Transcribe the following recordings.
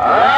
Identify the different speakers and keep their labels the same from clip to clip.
Speaker 1: Ah!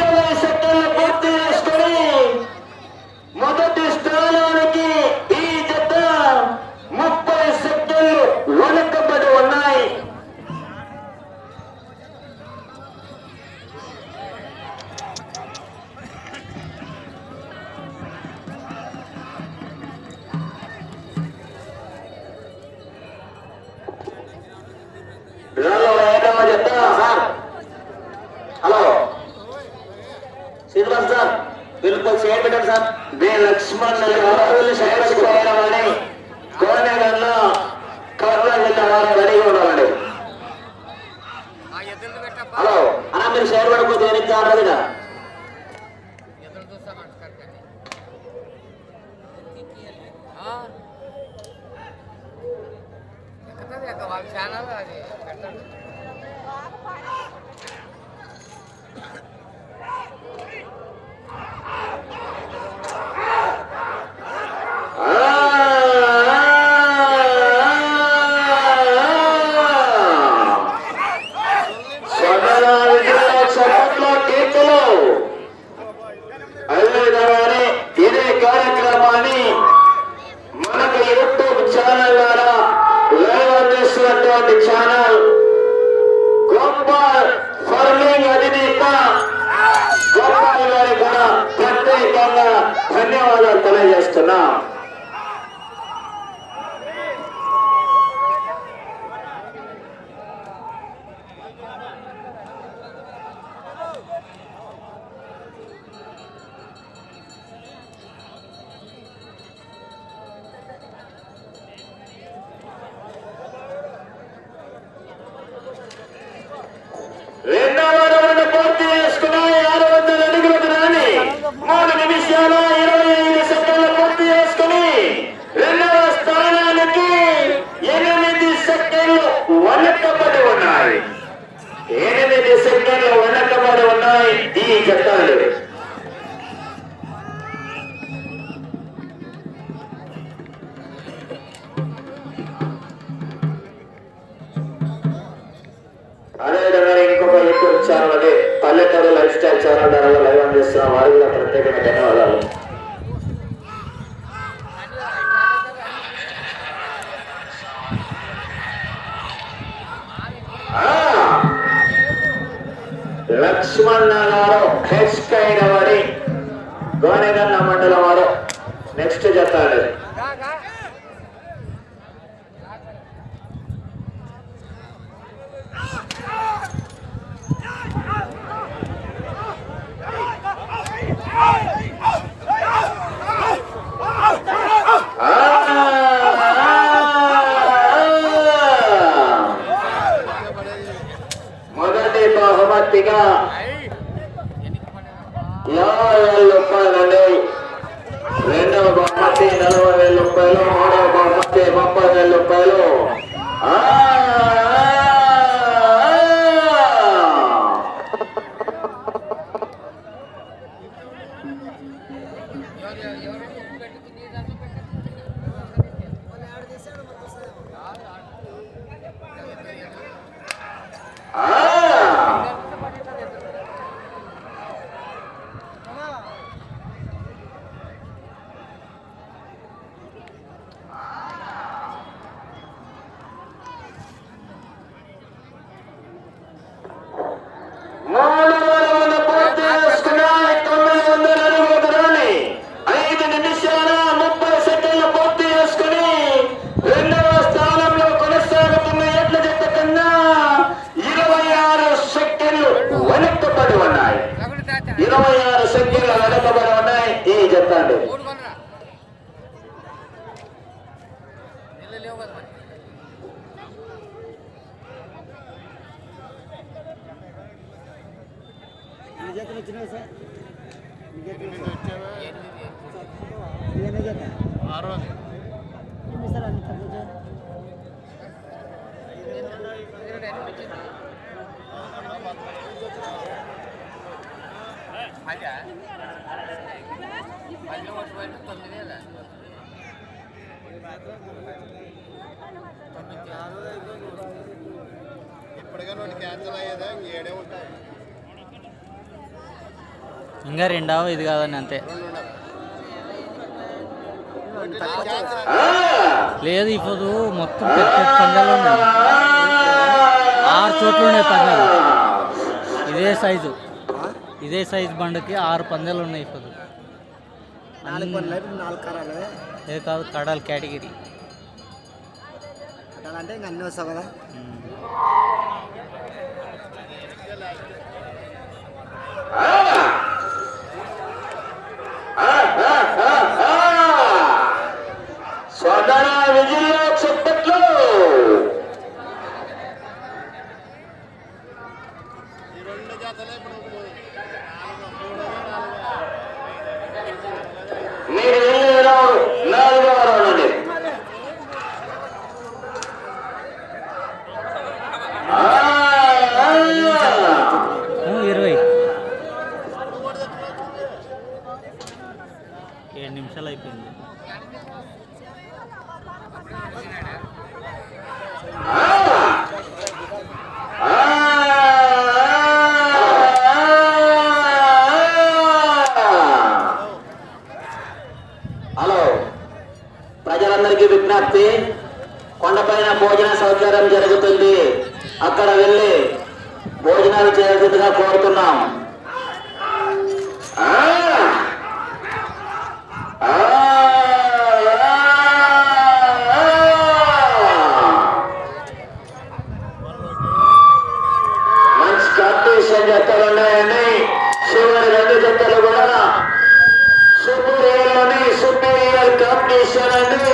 Speaker 1: కట్టదు అక్క వాళ్ళు channel అది
Speaker 2: కట్టదు చెప్తానండి అదేవిధంగా ఇంకొక అంటే లైఫ్ స్టైల్ ప్రత్యేకమైన లక్ష్మణ్ నారాయణ హెచ్కైన వారి గోనెగన్న మండలం వారు నెక్స్ట్
Speaker 1: జత
Speaker 2: మొదటి బహుమతిగా యాభై వేల రూపాయలండి. రెండవ బహుమతి నలభై వేల రూపాయలు మూడవ బహుమతి ముప్పై వేల రూపాయలు.
Speaker 1: పోయిన తొమ్మిది కదా
Speaker 3: ఇప్పటికైనా క్యాన్సిల్ అయ్యేదా? ఏడే ఉంటాయి.
Speaker 4: ఇంకా రెండవ ఇది కాదని అంతే! లేదు ఇప్పుడు మొత్తం పెద్ద పెద్ద పందాలు ఉన్నాయి. ఆరు చోట్ల ఉన్నాయి పందాలు. ఇదే సైజు. ఇదే సైజు బండికి ఆరు పందాలు ఉన్నాయి ఇప్పుడు ఏ కాదు కడాలి కేటగిరీ.
Speaker 5: అంటే ఇంక అన్నీ వస్తావు కదా!
Speaker 4: সদারা
Speaker 2: বিজয় ప్రజలందరికీ కొండపైన భోజన సౌకర్యం జరుగుతుంది. అక్కడ వెళ్ళి భోజనాలు చేయాల్సిందిగా కోరుతున్నాం. మంచి కాంపిటీషన్ జతలు ఉన్నాయండి. చివరి రెండు జతలు కూడా. సుపీరియర్లోని సుపీరియర్ కాంపిటీషన్ అండి.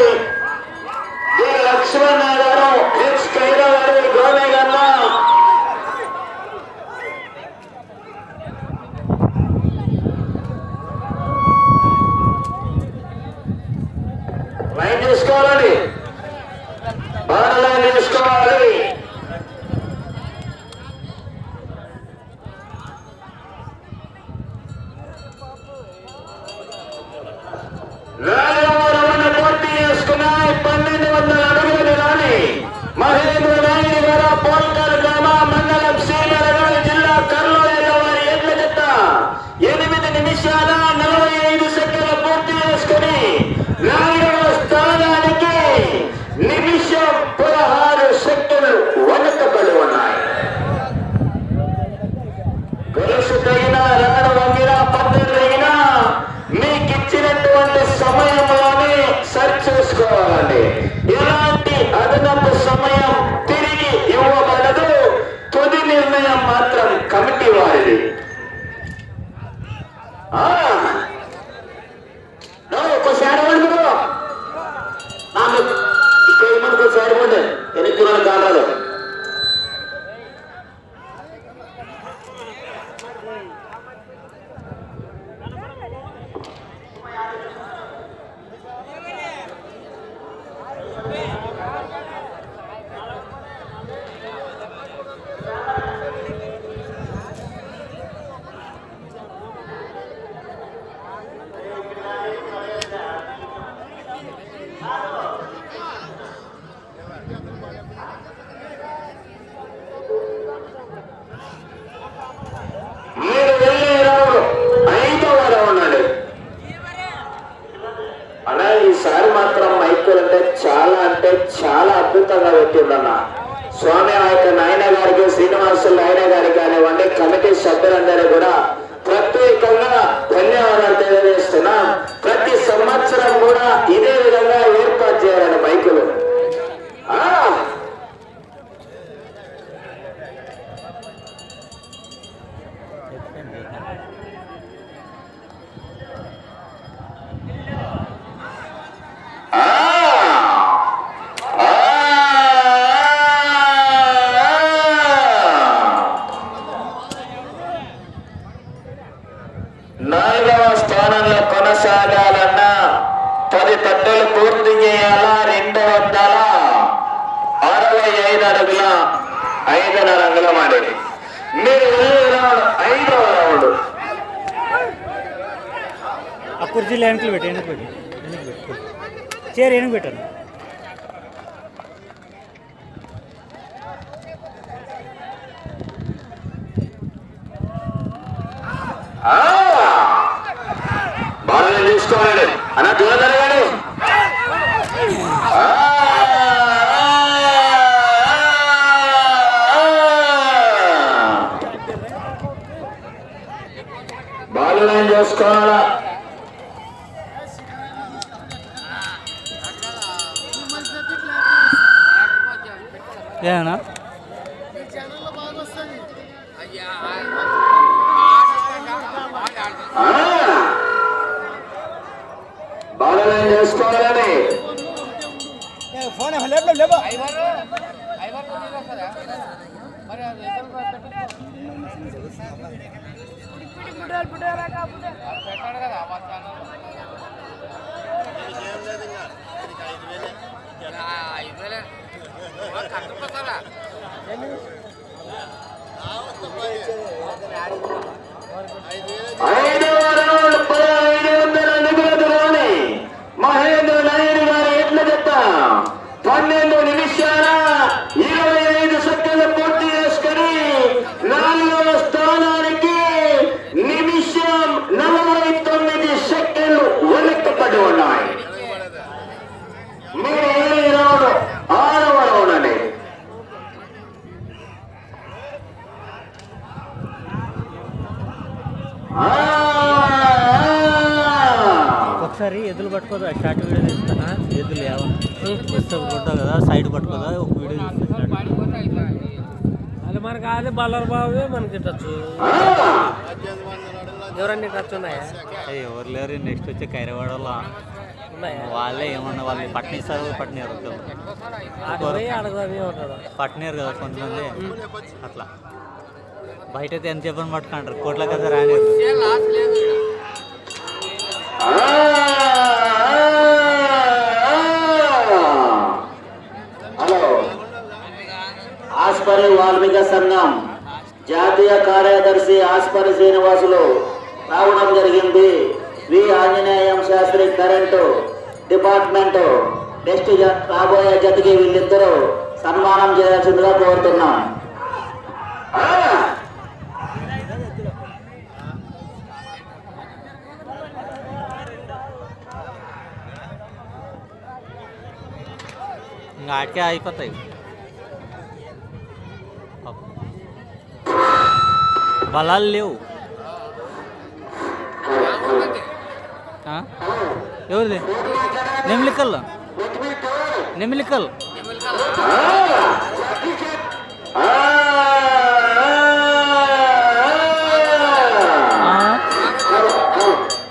Speaker 2: మాత్రం కమిటీ వారిది ఈసారి మాత్రం మైకులు అంటే చాలా అంటే చాలా అద్భుతంగా పెట్టిందన్న స్వామి ఆ యొక్క నాయన గారికి శ్రీనివాసులు నాయన గారికి కానివ్వండి కమిటీ సభ్యులందరూ కూడా ప్రత్యేకంగా ధన్యవాదాలు తెలియజేస్తున్నాం. ప్రతి సంవత్సరం కూడా ఇదే విధంగా ఏర్పాటు చేయాలని మైకులు ఆ.
Speaker 4: అయిపోయింది ఆ కుర్చీలు వెనక్కి పెట్టి వెనక్కి పెట్టి వెనక్కి పెట్టి. చీర వెనక్కి పెట్టాను
Speaker 2: ఆ! బాగా చూసుకోవాలి. అన్న దూరం
Speaker 4: ఏనా
Speaker 2: చేసుకోవాలని.
Speaker 5: ఫోన్ లేపు లేపు.
Speaker 1: పెట్టాడు కదా
Speaker 3: వేలే
Speaker 1: ఐదు వేలే. కట్టుకోసారా
Speaker 3: ఐదు వేలే
Speaker 2: ఐదవ రౌండ్ పదహైదు వందల అడుగుల దూరాన్ని మహేంద్ర నాయుడు గారు ఎట్ల చెత్త పన్నెండు నిమిషాల ఇరవై ఐదు సెకండ్లు పూర్తి చేసుకొని నాలుగవ స్థానానికి నిమిషం నలభై తొమ్మిది సెకండ్లు వెనక్కబడి ఉన్నాయి మీరు ఈ రౌండ్ ఆరవ రౌండ్ అండి ఆ!
Speaker 4: ఒకసారి ఎద్దులు పట్టుకోదా షార్ట్ వీడియో తీస్తానా ఎద్దులు ఏమన్నా వస్తే కొట్టావు కదా సైడ్ పట్టుకోదా ఒక వీడియో తీస్తా
Speaker 1: పడిపోతే
Speaker 6: అది మనకి అదే బల్లర్ బాబు మనకి టచ్ ఎవరండి టచ్ ఉన్నాయా
Speaker 4: ఎవరు లేరు నెక్స్ట్ వచ్చి కైరవాడ వాళ్ళే ఏమన్నా వాళ్ళు పట్టిస్తారు పట్టినారు పట్టినారు కదా కొంతమంది అట్లా బయట అయితే ఎంత చెప్పని పట్టుకుంటారు కోట్ల కదా
Speaker 2: రాలేదు ఆస్పరి వాల్మీక సంఘం జాతీయ కార్యదర్శి ఆస్పరి శ్రీనివాసులు రావడం జరిగింది. వి Anjaneyam Sastry current department. Next రాబోయే జతకి వీళ్ళిద్దరూ సన్మానం చేయాల్సిందిగా కోరుతున్నాం.
Speaker 4: ఇంకా అయిపోతాయి బలాలు లేవు. ఎవరిది? నెమిలికల్. నెమిలికల్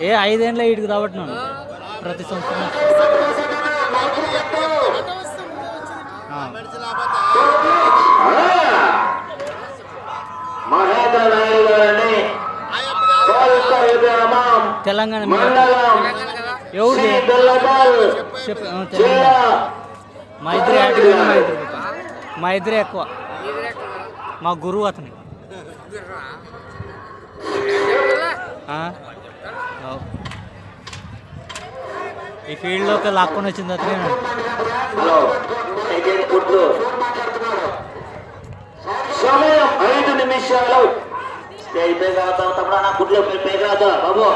Speaker 4: ఏ ఐదేళ్ళ ఇటుకు రాబట్టినాను ప్రతి సంవత్సరం.
Speaker 2: మహేంద్ర నాయుడు గారిని కోల్కతా గ్రామం
Speaker 4: తెలంగాణ.
Speaker 2: మండలం
Speaker 4: తెలంగాణ. మా ఇద్దరు మా ఇద్దరు ఎక్కువ. మా గురువు అతని. ఈ ఫీల్డ్లోకి లాక్కొని వచ్చింది అతనే
Speaker 2: సమయం ఐదు నిమిషాలు. స్టేజ్ పేగా అవుతావు తప్పుడు నా గుడ్లు బాబు.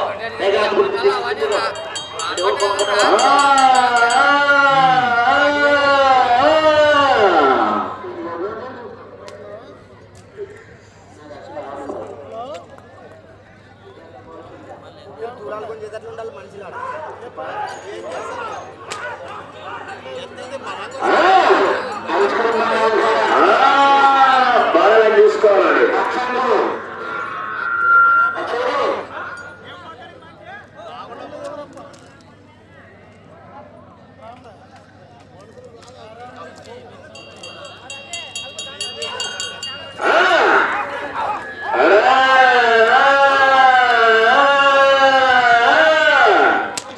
Speaker 5: దూరాలు కొంచెం ఉండాలి మనుషులు.
Speaker 2: బాగా చూసుకోవాలండి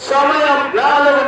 Speaker 2: సమయం నాలుగు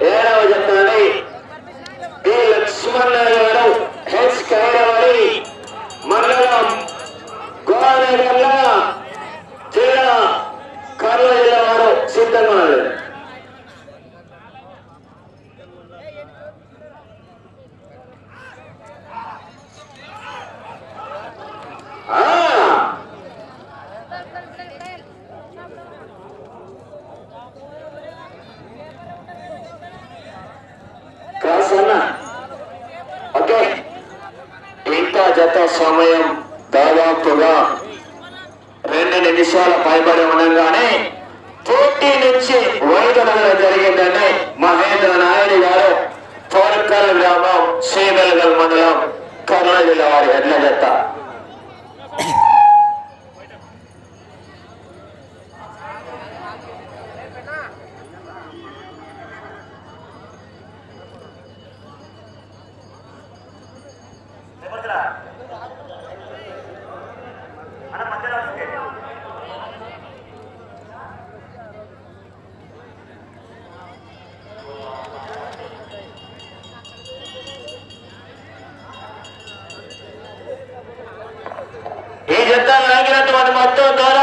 Speaker 2: Era, ya está. సమయం దాదాపుగా రెండు నిమిషాలు పైబడి ఉండగానే పోటీ నుంచి వైదొలగల జరిగిందంటే మహేంద్ర నాయుడు గారు తోరకల్ గ్రామం శ్రీమెలగల్ మండలం కర్నూలు జిల్లా వారి ఎడ్ల జత toda hora